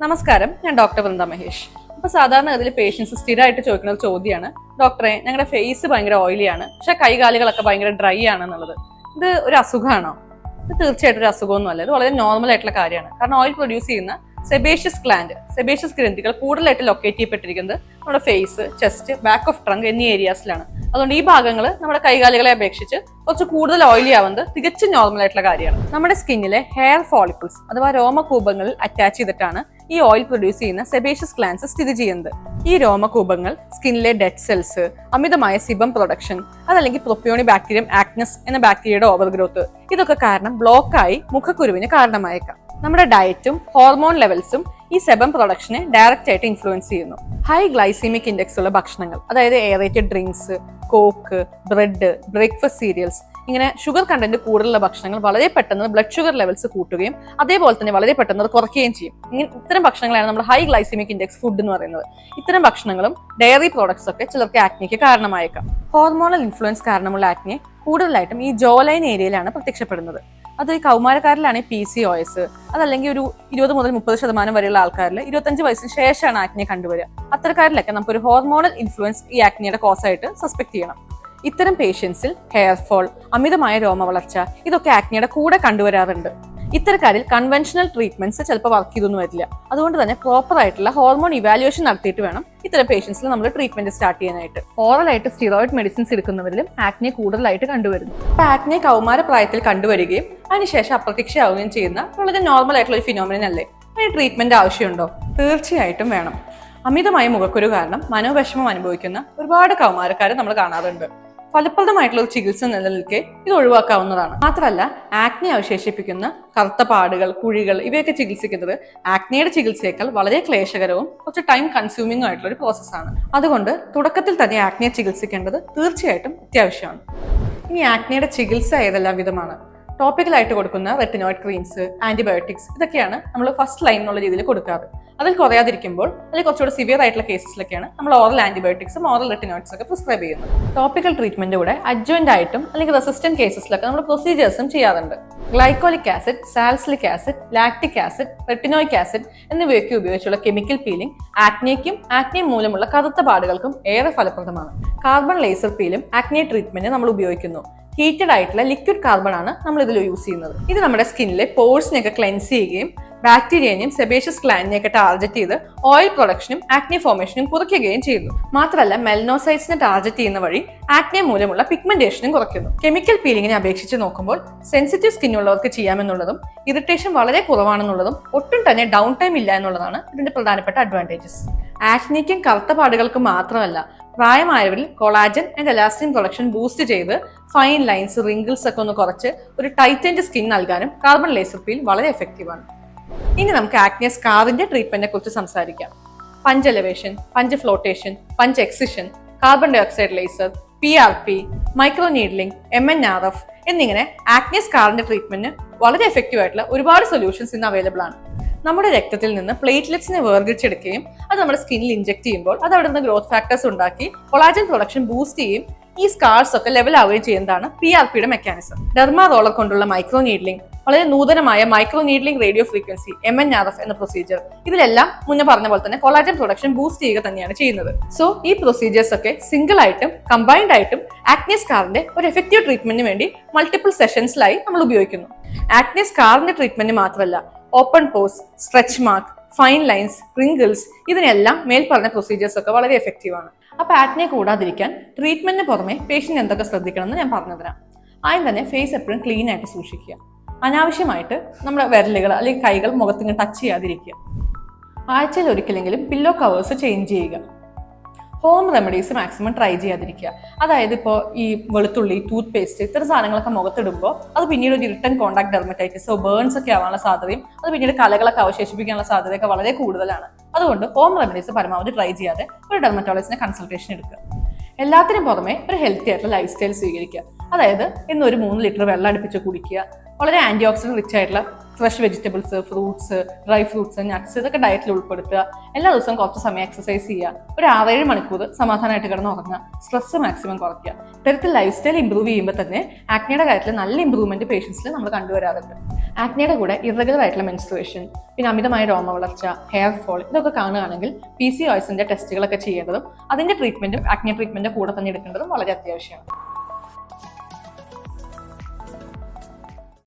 നമസ്കാരം ഞാൻ ഡോക്ടർ വൃന്ദ മഹേഷ്. അപ്പൊ സാധാരണ അതിൽ പേഷ്യൻസ് സ്ഥിരമായിട്ട് ചോദിക്കുന്ന ഒരു ചോദ്യമാണ് ഡോക്ടറെ ഞങ്ങളുടെ ഫേസ് ഭയങ്കര ഓയിലിയാണ് പക്ഷെ കൈകാലുകളൊക്കെ ഭയങ്കര ഡ്രൈ ആണെന്നുള്ളത്. ഇത് ഒരു അസുഖമാണോ? ഇത് തീർച്ചയായിട്ടും ഒരു അസുഖമൊന്നും അല്ല ഇത് വളരെ നോർമൽ ആയിട്ടുള്ള കാര്യമാണ്. കാരണം ഓയിൽ പ്രൊഡ്യൂസ് ചെയ്യുന്ന സെബേഷ്യസ് ഗ്ലാൻഡ് സെബേഷ്യസ് ഗ്രന്ഥികൾ കൂടുതലായിട്ട് ലൊക്കേറ്റ് ചെയ്യപ്പെട്ടിരിക്കുന്നത് നമ്മുടെ face chest back of trunk എന്നീ ഏരിയാസിലാണ് അതുകൊണ്ട് ഈ ഭാഗങ്ങൾ നമ്മുടെ കൈകാലുകളെ അപേക്ഷിച്ച് കുറച്ച് കൂടുതൽ ഓയിലി ആവുന്നത് തികച്ചും നോർമൽ ആയിട്ടുള്ള കാര്യമാണ്. നമ്മുടെ സ്കിന്നിലെ ഹെയർ ഫോളിക്കിൾസ് അഥവാ രോമകൂപങ്ങളിൽ അറ്റാച്ച് ചെയ്തിട്ടാണ് ഈ ഓയിൽ പ്രൊഡ്യൂസ് ചെയ്യുന്ന സെബേഷ്യസ് ഗ്ലാൻസ് സ്ഥിതി ചെയ്യുന്നത്. ഈ രോമകൂപങ്ങൾ സ്കിന്നിലെ ഡെഡ് സെൽസ് അമിതമായ സിബം പ്രൊഡക്ഷൻ അതല്ലെങ്കിൽ പ്രൊപ്യോണി ബാക്ടീരിയം ആക്നസ് എന്ന ബാക്ടീരിയയുടെ ഓവർ ഗ്രോത്ത് ഇതൊക്കെ കാരണം ബ്ലോക്കായി മുഖക്കുരുവിന് കാരണമായേക്കാം. നമ്മുടെ ഡയറ്റും ഹോർമോൺ ലെവൽസും ഈ സെബം പ്രൊഡക്ഷനെ ഡയറക്റ്റ് ആയിട്ട് ഇൻഫ്ലുവൻസ് ചെയ്യുന്നു. ഹൈ ഗ്ലൈസീമിക് ഇൻഡെക്സ് ഉള്ള ഭക്ഷണങ്ങൾ അതായത് aerated drinks coke bread breakfast cereals ഇങ്ങനെ ഷുഗർ കണ്ടന്റ് കൂടുതലുള്ള ഭക്ഷണങ്ങൾ വളരെ പെട്ടെന്ന് ബ്ലഡ് ഷുഗർ ലെവൽസ് കൂട്ടുകയും അതേപോലെ തന്നെ വളരെ പെട്ടെന്ന് അത് കുറയ്ക്കുകയും ചെയ്യും. ഇങ്ങനെ ഇത്തരം ഭക്ഷണങ്ങളാണ് നമ്മൾ ഹൈ ഗ്ലൈസിമിക് ഇൻഡെക്സ് ഫുഡ് എന്ന് പറയുന്നത്. ഇത്തരം ഭക്ഷണങ്ങളും ഡയറി പ്രോഡക്ട്സ് ഒക്കെ ചിലർക്ക് ആക്നിക്ക് കാരണമായേക്കാം. ഹോർമോണൽ ഇൻഫ്ലുവൻസ് കാരണമുള്ള ആക്നി കൂടുതലായിട്ടും ഈ ജോലൈൻ ഏരിയയിലാണ് പ്രത്യക്ഷപ്പെടുന്നത്. അത് കൗമാരക്കാരിലാണ് പി സി ഒ എസ് അതല്ലെങ്കിൽ ഒരു ഇരുപത് മുതൽ മുപ്പത് ശതമാനം വരെയുള്ള ആൾക്കാരിൽ ഇരുപത്തഞ്ച് വയസ്സിന് ശേഷമാണ് ആക്നിയെ കണ്ടുവരിക. അത്തരക്കാരിലൊക്കെ നമുക്കൊരു ഹോർമോണൽ ഇൻഫ്ലുവൻസ് ഈ ആക്നിയുടെ കോസ് ആയിട്ട് സസ്പെക്ട് ചെയ്യണം. ഇത്തരം പേഷ്യൻസിൽ ഹെയർ ഫോൾ അമിതമായ രോമവളർച്ച ഇതൊക്കെ ആക്നിയുടെ കൂടെ കണ്ടുവരാറുണ്ട്. ഇത്തരക്കാരിൽ കൺവെൻഷണൽ ട്രീറ്റ്മെന്റ്സ് ചിലപ്പോൾ വർക്ക് ചെയ്തൊന്നും വരില്ല. അതുകൊണ്ട് തന്നെ പ്രോപ്പർ ആയിട്ടുള്ള ഹോർമോൺ ഇവാലുവേഷൻ നടത്തിയിട്ട് വേണം ഇത്തരം പേഷ്യൻസിൽ നമ്മൾ ട്രീറ്റ്മെന്റ് സ്റ്റാർട്ട് ചെയ്യാനായിട്ട്. ഓറലായിട്ട് സ്റ്റിറോയിഡ് മെഡിസിൻസ് എടുക്കുന്നവരിലും ആക്നെ കൂടുതലായിട്ട് കണ്ടുവരുന്നു. അപ്പൊ ആക്നെ കൗമാര പ്രായത്തിൽ കണ്ടുവരികയും അതിനുശേഷം അപ്രത്യക്ഷയാവുകയും ചെയ്യുന്ന വളരെ നോർമൽ ആയിട്ടുള്ള ഒരു ഫിനോമിനൻ അല്ലേ? അതിന് ട്രീറ്റ്മെന്റ് ആവശ്യമുണ്ടോ? തീർച്ചയായിട്ടും വേണം. അമിതമായ മുഖക്കുരു കാരണം മനോവിഷമം അനുഭവിക്കുന്ന ഒരുപാട് കൗമാരക്കാരെ നമ്മൾ കാണാറുണ്ട്. ഫലപ്രദമായിട്ടുള്ള ഒരു ചികിത്സ നിലനിൽക്കെ ഇത് ഒഴിവാക്കാവുന്നതാണ്. മാത്രമല്ല ആക്നെ അവശേഷിപ്പിക്കുന്ന കറുത്ത പാടുകൾ കുഴികൾ ഇവയൊക്കെ ചികിത്സിക്കുന്നത് ആക്നെയുടെ ചികിത്സയേക്കാൾ വളരെ ക്ലേശകരവും കുറച്ച് ടൈം കൺസ്യൂമിംഗ് ആയിട്ടുള്ള ഒരു പ്രോസസ്സാണ് അതുകൊണ്ട് തുടക്കത്തിൽ തന്നെ ആക്നെ ചികിത്സിക്കേണ്ടത് തീർച്ചയായിട്ടും അത്യാവശ്യമാണ്. ഇനി ആക്നെയുടെ ചികിത്സ ഏതെല്ലാം വിധമാണ്? ടോപ്പിക്കലായിട്ട് കൊടുക്കുന്ന റെറ്റിനോയിഡ് ക്രീംസ് ആന്റിബയോട്ടിക്സ് ഇതൊക്കെയാണ് നമ്മൾ ഫസ്റ്റ് ലൈൻ എന്നുള്ള രീതിയിൽ കൊടുക്കാറ്. അതിൽ കുറയാതിരിക്കുമ്പോൾ അതിൽ കുറച്ചുകൂടി സിവിയർ ആയിട്ടുള്ള കേസസിലൊക്കെയാണ് നമ്മൾ ഓറൽ ആന്റിബയോട്ടിക്സും ഓറൽ റെറ്റിനോയിഡ്സ് ഒക്കെ പ്രിസ്ക്രൈബ് ചെയ്യുന്നത്. ടോപ്പിക്കൽ ട്രീറ്റ്മെന്റ് കൂടെ അഡ്ജോയിന്റ് ആയിട്ടും അല്ലെങ്കിൽ റെസിസ്റ്റന്റ് കേസസിലൊക്കെ നമ്മൾ പ്രൊസീജിയേഴ്സും ചെയ്യാറുണ്ട്. Glycolic acid salicylic acid lactic acid retinoic acid എന്നിവയൊക്കെ ഉപയോഗിച്ചുള്ള കെമിക്കൽ പീലിംഗ് ആക്നിയയ്ക്കും ആക്നി മൂലമുള്ള കറുത്ത പാടുകൾക്കും ഏറെ ഫലപ്രദമാണ്. കാർബൺ ലേസർ പീലും ആക്നി ട്രീറ്റ്മെന്റ് നമ്മൾ ഉപയോഗിക്കുന്നു. ഹീറ്റഡ് ആയിട്ടുള്ള ലിക്വിഡ് കാർബൺ ആണ് നമ്മൾ ഇതിൽ യൂസ് ചെയ്യുന്നത്. ഇത് നമ്മുടെ സ്കിന്നിലെ പോഴ്സിനെയൊക്കെ ക്ലെൻസ് ചെയ്യുകയും ബാക്ടീരിയനെയും സെബേഷ്യസ് ഗ്ലാൻഡിനെയൊക്കെ ടാർഗറ്റ് ചെയ്ത് ഓയിൽ പ്രൊഡക്ഷനും ആക്നെ ഫോർമേഷനും കുറയ്ക്കുകയും ചെയ്യുന്നു. മാത്രമല്ല മെൽനോസൈറ്റ്സിനെ ടാർഗറ്റ് ചെയ്യുന്ന വഴി ആക്നെ മൂലമുള്ള പിഗ്മെന്റേഷനും കുറയ്ക്കുന്നു. കെമിക്കൽ പീലിങ്ങിനെ അപേക്ഷിച്ച് നോക്കുമ്പോൾ സെൻസിറ്റീവ് സ്കിൻ ഉള്ളവർക്ക് ചെയ്യാമെന്നുള്ളതും ഇറിറ്റേഷൻ വളരെ കുറവാണെന്നുള്ളതും ഒട്ടും തന്നെ ഡൗൺ ടൈം ഇല്ല എന്നുള്ളതാണ് ഇതിന്റെ പ്രധാനപ്പെട്ട അഡ്വാന്റേജസ് ആക്നിക്കും കറുത്ത പാടുകൾക്കും മാത്രമല്ല പ്രായമായവരിൽ collagen and elastin production boost ചെയ്ത് ഫൈൻ ലൈൻസ് റിങ്കിൾസ് ഒക്കെ ഒന്ന് കുറച്ച് ഒരു ടൈറ്റൻഡ് സ്കിൻ നൽകാനും കാർബൺ ലേസർ പീൽ വളരെ എഫക്റ്റീവാണ് ഇനി നമുക്ക് ആക്നെ സ്കാവിന്റെ ട്രീറ്റ്മെന്റിനെ കുറിച്ച് സംസാരിക്കാം. Punch elevation punch flotation punch excision carbon dioxide laser P R P micro needling M N R F എന്നിങ്ങനെ ആക്നെ സ്കാറിന്റെ ട്രീറ്റ്മെന്റിന് വളരെ എഫക്റ്റീവ് ആയിട്ടുള്ള ഒരുപാട് സൊല്യൂഷൻസ് ഇന്ന് അവൈലബിൾ ആണ്. നമ്മുടെ രക്തത്തിൽ നിന്ന് പ്ലേറ്റ്ലെറ്റ്സിനെ വേർതിരിച്ചെടുക്കുകയും അത് നമ്മുടെ സ്കിന്നിൽ ഇഞ്ചെക്ട് ചെയ്യുമ്പോൾ അത് അവിടെ നിന്ന് ഗ്രോത്ത് ഫാക്ടേഴ്സ് ഉണ്ടാക്കി കൊളാജൻ പ്രൊഡക്ഷൻ ബൂസ്റ്റ് ചെയ്യും ഈ സ്കാർസ് ഒക്കെ ലെവൽ ആവുകയും ചെയ്യുന്നതാണ് പി ആർ പിയുടെ മെക്കാനിസം ഡെർമാ റോളർ കൊണ്ടുള്ള മൈക്രോ നീഡ്ലിംഗ് വളരെ നൂതനമായ micro needling radio frequency M N R F എന്ന പ്രൊസീജിയർ ഇതിലെല്ലാം മുന്നേ പറഞ്ഞ പോലെ തന്നെ കൊളാജൻ പ്രൊഡക്ഷൻ ബൂസ്റ്റ് ചെയ്യുക തന്നെയാണ് ചെയ്യുന്നത്. സോ ഈ പ്രൊസീജിയേഴ്സ് ഒക്കെ സിംഗിൾ ആയിട്ടും കമ്പൈൻഡ് ആയിട്ടും ആക്നെ സ്കാറിന്റെ ഒരു എഫക്റ്റീവ് ട്രീറ്റ്മെന്റിന് വേണ്ടി മൾട്ടിപ്പിൾ സെഷൻസിലായി നമ്മൾ ഉപയോഗിക്കുന്നു. ആക്നെ സ്കാറിന്റെ ട്രീറ്റ്മെന്റ് മാത്രമല്ല open pores stretch mark fine lines wrinkles ഇതിനെല്ലാം മേൽപ്പറഞ്ഞ പറഞ്ഞ പ്രൊസീജിയേഴ്സ് ഒക്കെ വളരെ എഫക്റ്റീവാണ് അപ്പൊ ആക്നെ കൂടാതിരിക്കാൻ ട്രീറ്റ്മെന്റിന് പുറമെ പേഷ്യന്റ് എന്തൊക്കെ ശ്രദ്ധിക്കണം എന്ന് ഞാൻ പറഞ്ഞുതരാം. ആദ്യം തന്നെ ഫേസ് എപ്പോഴും ക്ലീൻ ആയിട്ട് സൂക്ഷിക്കുക. അനാവശ്യമായിട്ട് നമ്മുടെ വിരലുകൾ അല്ലെങ്കിൽ കൈകൾ മുഖത്തിങ്ങനെ ടച്ച് ചെയ്യാതിരിക്കുക. ആഴ്ചയിൽ ഒരിക്കലെങ്കിലും പില്ലോ കവേഴ്സ് ചേഞ്ച് ചെയ്യുക. ഹോം റെമഡീസ് മാക്സിമം ട്രൈ ചെയ്യാതിരിക്കുക. അതായത് ഇപ്പോൾ ഈ വെളുത്തുള്ളി ടൂത്ത് പേസ്റ്റ് ഇത്തരം സാധനങ്ങളൊക്കെ മുഖത്തിടുമ്പോൾ അത് പിന്നീട് ഒരു ഇറിട്ടൻ കോണ്ടാക്ട് ഡെർമറ്റൈറ്റിസോ ബേൺസ് ഒക്കെ ആവാനുള്ള സാധ്യതയും അത് പിന്നീട് കലകളൊക്കെ അവശേഷിപ്പിക്കാനുള്ള സാധ്യതയൊക്കെ വളരെ കൂടുതലാണ്. അതുകൊണ്ട് ഹോം റെമഡീസ് പരമാവധി ട്രൈ ചെയ്യാതെ ഒരു ഡെർമറ്റോളജിസ്റ്റിനെ കൺസൾട്ടേഷൻ എടുക്കുക. എല്ലാത്തിനും പുറമെ ഒരു ഹെൽത്തി ആയിട്ടുള്ള ലൈഫ് സ്റ്റൈൽ സ്വീകരിക്കുക. അതായത് ഇന്ന് ഒരു മൂന്ന് ലിറ്റർ വെള്ളം അടുപ്പിച്ച് കുടിക്കുക. വളരെ ആന്റി ഓക്സിഡന്റ് റിച്ച് ആയിട്ടുള്ള fresh vegetables fruits dry fruits nuts ഇതൊക്കെ ഡയറ്റിൽ ഉൾപ്പെടുത്തുക. എല്ലാ ദിവസവും കുറച്ച് സമയം എക്സസൈസ് ചെയ്യുക. ഒരു ആറേഴ് മണിക്കൂർ സമാധാനമായിട്ട് കിടന്ന് ഉറങ്ങുക. സ്ട്രെസ് മാക്സിമം കുറയ്ക്കുക. ഇത്തരത്തിൽ ലൈഫ് സ്റ്റൈൽ ഇമ്പ്രൂവ് ചെയ്യുമ്പോൾ തന്നെ ആക്നിയുടെ കാര്യത്തിൽ നല്ല ഇമ്പ്രൂവ്മെന്റ് പേഷ്യൻസിൽ നമ്മൾ കണ്ടുവരാറുണ്ട്. ആക്നിയുടെ കൂടെ ഇറഗുലർ ആയിട്ടുള്ള മെൻസ്ട്രുവേഷൻ പിന്നെ അമിതമായ രോമ വളർച്ച ഹെയർ ഫോൾ ഇതൊക്കെ കാണുകയാണെങ്കിൽ പി സി ഓയിസിന്റെ ടെസ്റ്റുകളൊക്കെ ചെയ്യേണ്ടതും അതിന്റെ ട്രീറ്റ്മെന്റും ആക്നെ ട്രീറ്റ്മെന്റും കൂടെ തന്നെ എടുക്കേണ്ടതും വളരെ അത്യാവശ്യമാണ്.